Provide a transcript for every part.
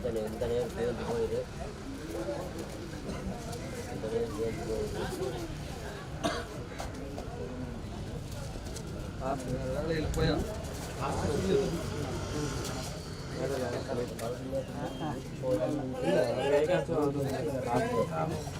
ఎంత ఎంత నేరం దేవుని దిగోయిదు ఎంత నేరం దేవుని దిగోయిదు వెళ్ళిపోయా Thank you.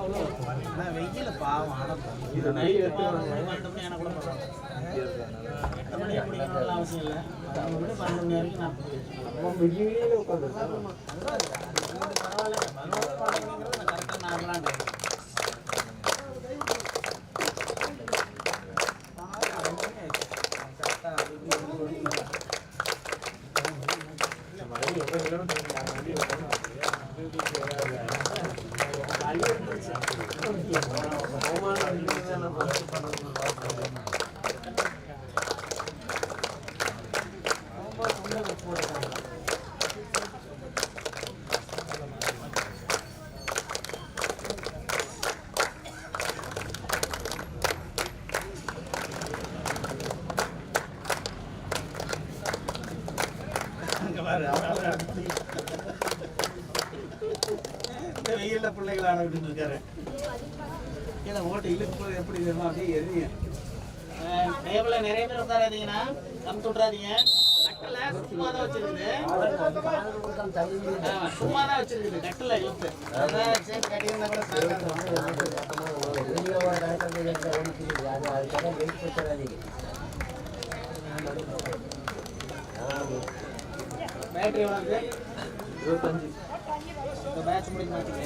அஞ்சுல நாலாவது பாவம் இது நைட் பன்னெண்டு மணி ஆனா கூட எட்டு மணி அப்படிங்கிறதுலாம் அவசியம் இல்லை பன்னெண்டு மணி பன்னெண்டு மணி வரைக்கும் நான் பரவாயில்ல பதினோரு உட்காராதீங்கன்னா கம்பி விட்றாதீங்க கட்டில சும்மா தான் வச்சிருக்குது ஆமா, சும்மா தான் வச்சிருக்குது கட்டில இழுத்து அதான் சேர்த்து கட்டியிருந்தா கூட சாப்பிட்டு பேட்டரி எவ்வளவு இருபத்தஞ்சு இப்போ பேட்ச் முடிக்க மாட்டேங்க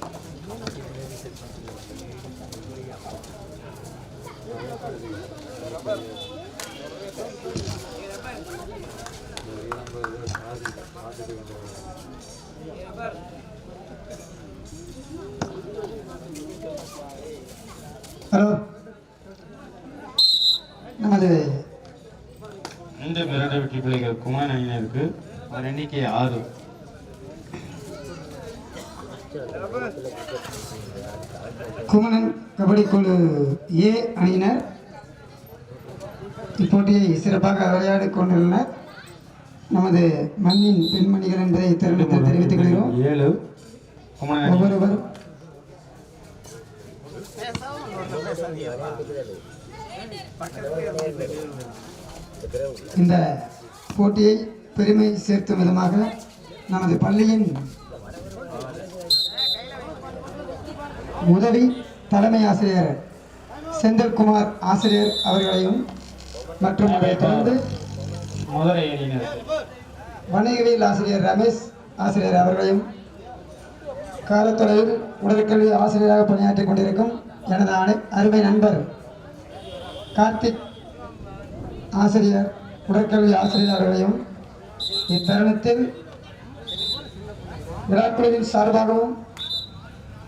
Hello. நமது இந்த மிரண்ட வெற்றி பிள்ளைகள் குமார் அணியினருக்கு அவர் எண்ணிக்கை ஆறு குமணன் கபடி குழு ஏ அணியினர். இப்போட்டியை சிறப்பாக விளையாடி கொண்டுள்ளனர். நமது மண்ணின் பெண்மணிகள் என்பதை தெரிவித்து தெரிவித்துக் கொள்கிறோம். ஏழு. ஒவ்வொருவர் இந்த போட்டியை பெருமை சேர்க்கும் விதமாக நமது பள்ளியின் உதவி தலைமை ஆசிரியர் செந்தில்குமார் ஆசிரியர் அவர்களையும் மற்றும் அதைத் தொடர்ந்து வணிகவியல் ஆசிரியர் ரமேஷ் ஆசிரியர் அவர்களையும் காலத்தொலைவில் உடற்கல்வி ஆசிரியராக பணியாற்றிக் கொண்டிருக்கும் எனது அனை- அருமை நண்பர் கார்த்திக் ஆசிரியர் உடற்கல்வி ஆசிரியர் அவர்களையும் இத்தருணத்தில் விழாக்குழுவின் சார்பாகவும்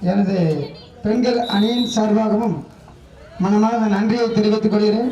எனது பெண்கள் அணியின் சார்பாகவும் மனமார்ந்த நன்றியை தெரிவித்துக் கொள்கிறேன்.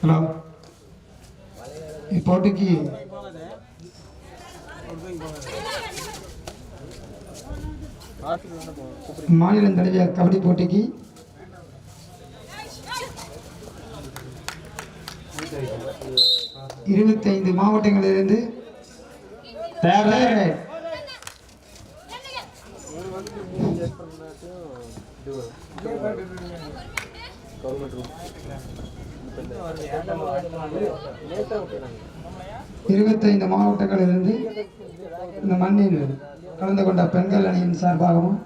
ஹலோ. இப்போட்டிக்கு மாநிலம் தழுவிய கபடி போட்டிக்கு. இருபத்தைந்து மாவட்டங்களிலிருந்து இருபத்தைந்து மாவட்டங்களிலிருந்து இந்த மண்ணில் கலந்து கொண்ட பெண்கள் அணியின் சார்பாகவும்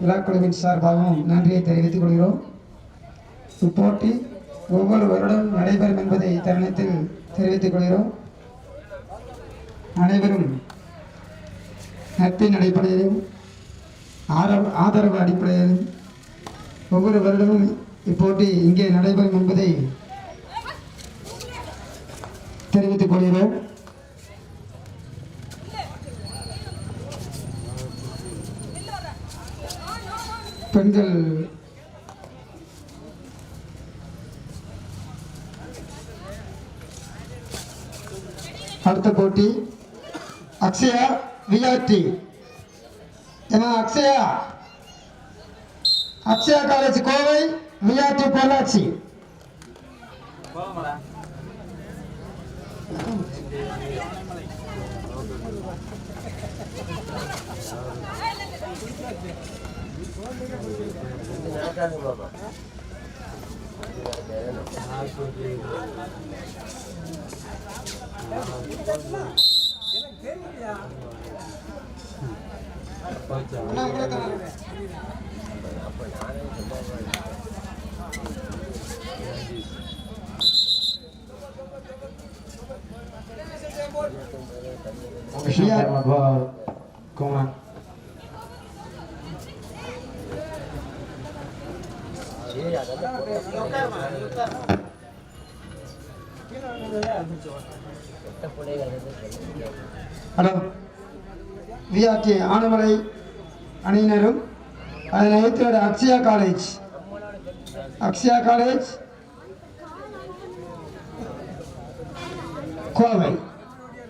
விழாக்குழுவின் சார்பாகவும் நன்றியை தெரிவித்துக் கொள்கிறோம். இப்போட்டி ஒவ்வொரு வருடம் நடைபெறும் என்பதை தருணத்தில் தெரிவித்துக் கொள்கிறோம். அனைவரும் நட்பின் அடிப்படையிலும் ஆதரவு ஆதரவு அடிப்படையில் ஒவ்வொரு வருடமும் இப்போட்டி இங்கே நடைபெறும் என்பதை தெரிவித்துக் கொள்கிறோம். பெண்கள் அடுத்த போட்டி. அக்ஷயா விஆர்டி ஏன்னா அக்ஷயா அக்ஷயா காலேஜ் கோவை விஆர்டி பொள்ளாச்சி போகமாடா நடக்காது பிள்ளைகள் சொல்லுங்க ஹலோ விஆர்டி ஆனமலை அணியினரும் அதனை எதிர்த்து அக்ஷயா காலேஜ் அக்ஷயா காலேஜ் கோவை.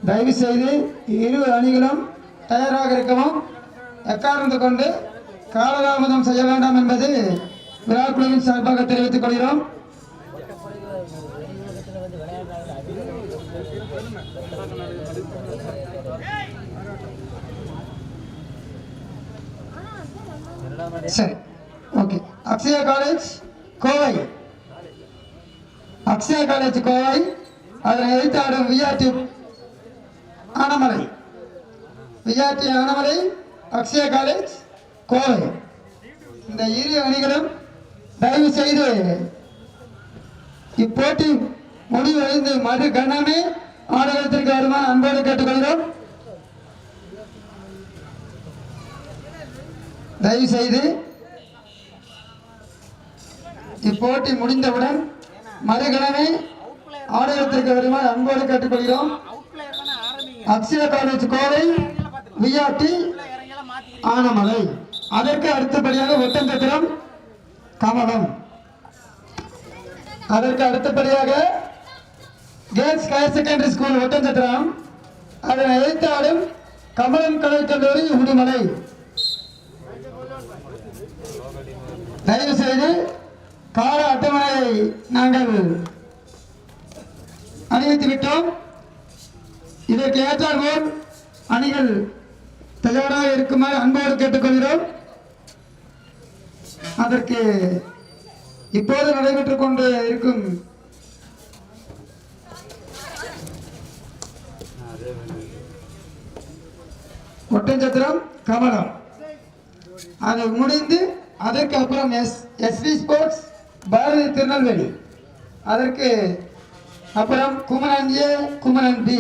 தயவு செய்து இரு அணிகளும் தயாராக இருக்கவும் எக்காரணத்து கொண்டு காலதாமதம் செய்ய வேண்டாம் என்பது விழா குழுவின் சார்பாக தெரிவித்துக் கொள்கிறோம். சரி. Okay Akshaya college Kovai. Akshaya college Kovai. அதில் எதிர்த்தாடும் VRT Anamalai. VRT Anamalai Akshaya college Kovai. இந்த இரு அணிகளும் தயவு செய்து இப்போட்டி முடிவடைந்து மறு கணமே ஆடகத்திற்கு வருமாறு அன்போடு கேட்டுக்கொள்கிறோம். தயவு செய்து இப்போட்டி முடிந்தவுடன் மறுகிழமை ஆடலத்திற்கு வருமாறு அன்போடு கேட்டுக்கொள்கிறோம். Akshaya college Kovai VRT Anamalai. அதற்கு அடுத்தபடியாக ஒட்டஞ்சத்திரம் கமலம் அதற்கு அடுத்தபடியாக girls higher secondary school Oddanchatram அதன் எதிர்த்தாடும் கமலம் கலைக்கல்லூரி உடுமலை. தயவு செய்து கால அட்டவணையை நாங்கள் அறிவித்து விட்டோம் இதற்கு ஏற்றாற்போல் அணிகள் தயாராக இருக்குமாறு அன்போடு கேட்டுக்கொள்கிறோம். அதற்கு இப்போது நடைபெற்றுக் கொண்டு இருக்கும் ஒட்டஞ்சத்திரம் கமலம். அது முடிந்து அதற்கு அப்புறம் S SV sports Bharathi Tirunelveli. அதற்கு அப்புறம் குமரன் ஏ குமரன் பி.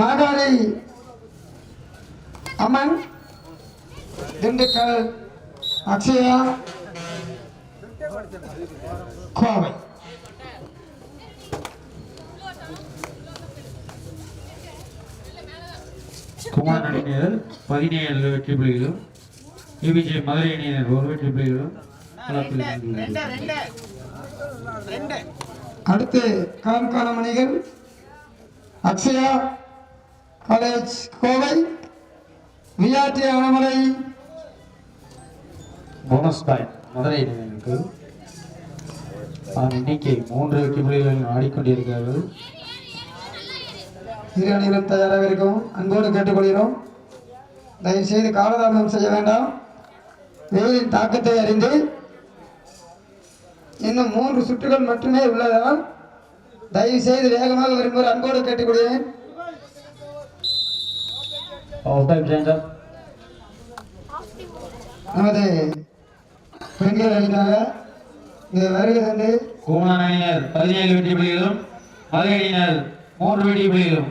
மாதாரி அமன் திண்டுக்கல் அக்ஷயா கோவை. குமார் நடிகர் பதினேழு வெற்றி புள்ளிகளும் யூபிஜே மதுரை அணியினர் ஒரு வெற்றி ரெண்டு அடுத்து களம் காணும் அணிகள் Akshaya college Kovai VRT Anamalai bonus point Madurai அணியினருக்கு எண்ணிக்கை மூன்று வெற்றி புள்ளிகள் ஆடிக்கொண்டிருக்கிறார்கள். இரு அணிகளும் தயாராக இருக்கவும் அன்போடு கேட்டுக்கொள்கிறோம். தயவு செய்து காலதாமதம் செய்ய வேண்டாம். வெயிலின் தாக்கத்தை அறிந்து இன்னும் மூன்று சுற்றுகள் மட்டுமே உள்ளதால் தயவு செய்து வேகமாக வரும்போது அன்போடு கேட்டுக்கொள்கிறேன். நமது பெண்கள் அணிக்காக இங்கே வருகை தந்து குமார் அணியினர் பதினேழு வெற்றி புள்ளிகளும் மதுரை அணியினர் மூன்று வெற்றி புள்ளிகளும்.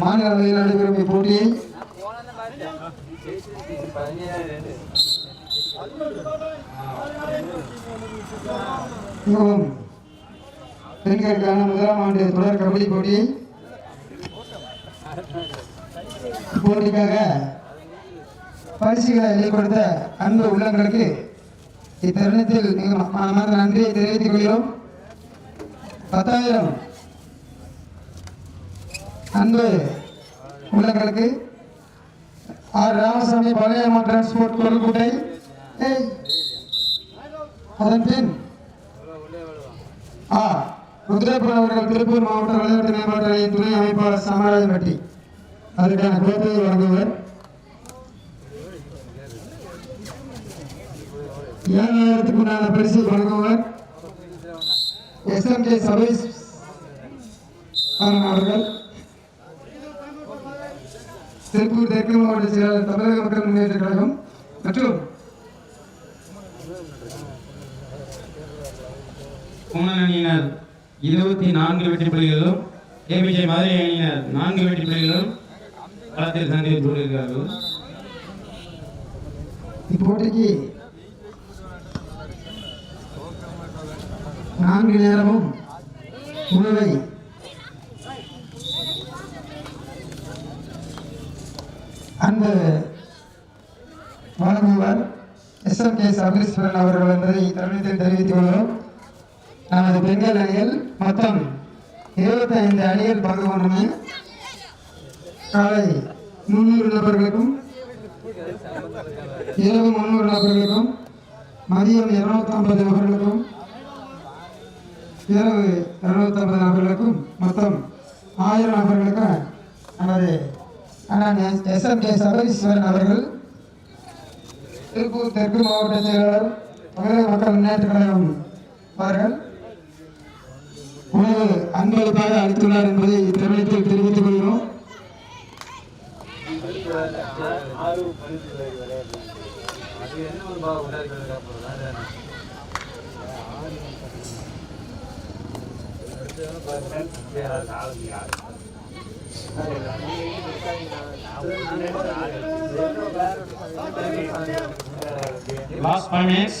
மாநில அளவில் நடைபெறும் இப்போட்டியை மிகவும் பெண்களுக்கான முதலாம் ஆண்டு தொடர் கபடி போட்டியை போட்டிக்காக பரிசுகளை வெளிப்படுத்த அன்பு உள்ளங்களுக்கு இத்தருணத்தில் மிக மனமார்ந்த நன்றியை தெரிவித்துக் கொள்கிறோம். பத்தாயிரம் அன்பு உள்ளங்களுக்கு ஆர் ராமசாமி பழையம்மா டிரான்ஸ்போர்ட் குரல்குட்டை. ஏய், அதன் பின் ஆ ருத்ரபுரம் அவர்கள் திருப்பூர் மாவட்ட விளையாட்டு மேம்பாட்டு ஆணைய துணை அமைப்பாளர் சமராஜன்பட்டி அதற்கான கோப்பையை வழங்குவர். ஏழாயிரத்துக்கு உண்டான பரிசை வழங்குவர். எஸ்எம்கே சபை அவர்கள். திருப்பூர் தெற்கு மாவட்ட செயலாளர் தமிழக மக்கள் முன்னேற்ற கழகம் மற்றும் குமணன் அணியினர் இருபத்தி நான்கு வெற்றி புள்ளிகளும் ஏபிஜே மதுரை அணியினர் நான்கு வெற்றி புள்ளிகளும் களத்தில் சந்தித்துக் கொண்டிருக்கிறார்கள். இப்போட்டிக்கு நான்கு நேரமும் உணவை அன்பு வழங்குவார் எஸ் எம் கே சபரீஸ்வரன் அவர்கள் என்பதை தருணத்தில் தெரிவித்துக் கொள்கிறோம். நமது பெண்கள் அணியில் மொத்தம் இருபத்தைந்து அணிகள் பங்கு கொண்டன. காலை முன்னூறு நபர்களுக்கும் இரவு முன்னூறு நபர்களுக்கும் மதியம் இருநூத்தி ஐம்பது நபர்களுக்கும் இரவு இருநூத்தி ஐம்பது நபர்களுக்கும் மொத்தம் ஆயிரம் நபர்களுக்கு நமது அண்ணன் எஸ் எம் கே சபரீஸ்வரன் அவர்கள் திருப்பூர் தெற்கு மாவட்ட செயலாளர் தமிழக மக்கள் முன்னேற்ற கழகம் அவர்கள் உணவு அன்பளிப்பாக அளித்துள்ளார் என்பதை இத்தருணத்தில் தெரிவித்துக் கொள்கிறோம் last five minutes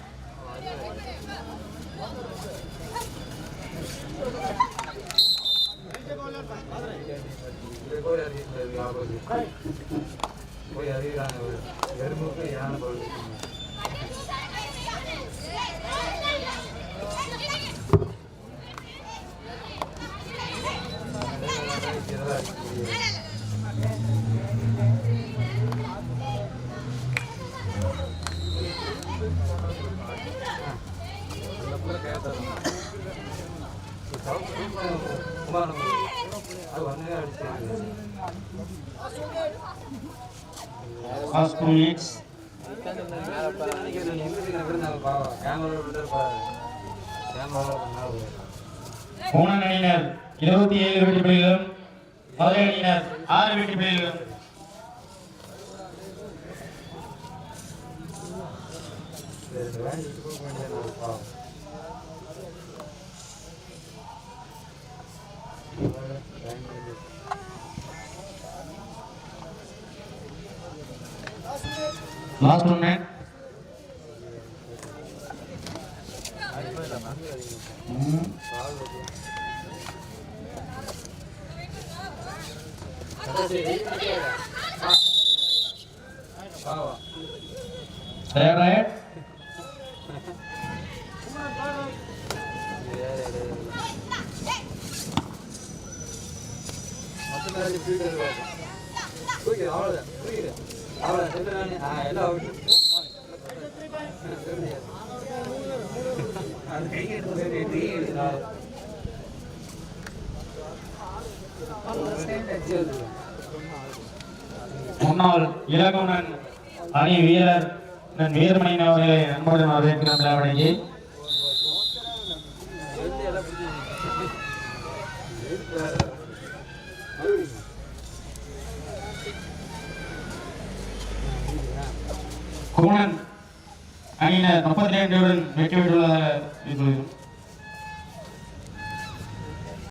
four minutes last two minutes கோணன் அணியினர் இருபத்தி ஏழு வெற்றி புள்ளிகளும் மதுரை அணியினர் ஆறு வெற்றி புள்ளிகளும் லாஸ்ட் last one man முன்னாள் இலகுணன் அணி வீரர் நன் வீரமணியன் அவர்களை அன்புடன் வரவேற்கிறோம் விழாவடைக்கு குணன் அணியினர் முப்பத்தி ரெண்டுடன் வெற்றி பெற்றுள்ளதாக இருக்கிறது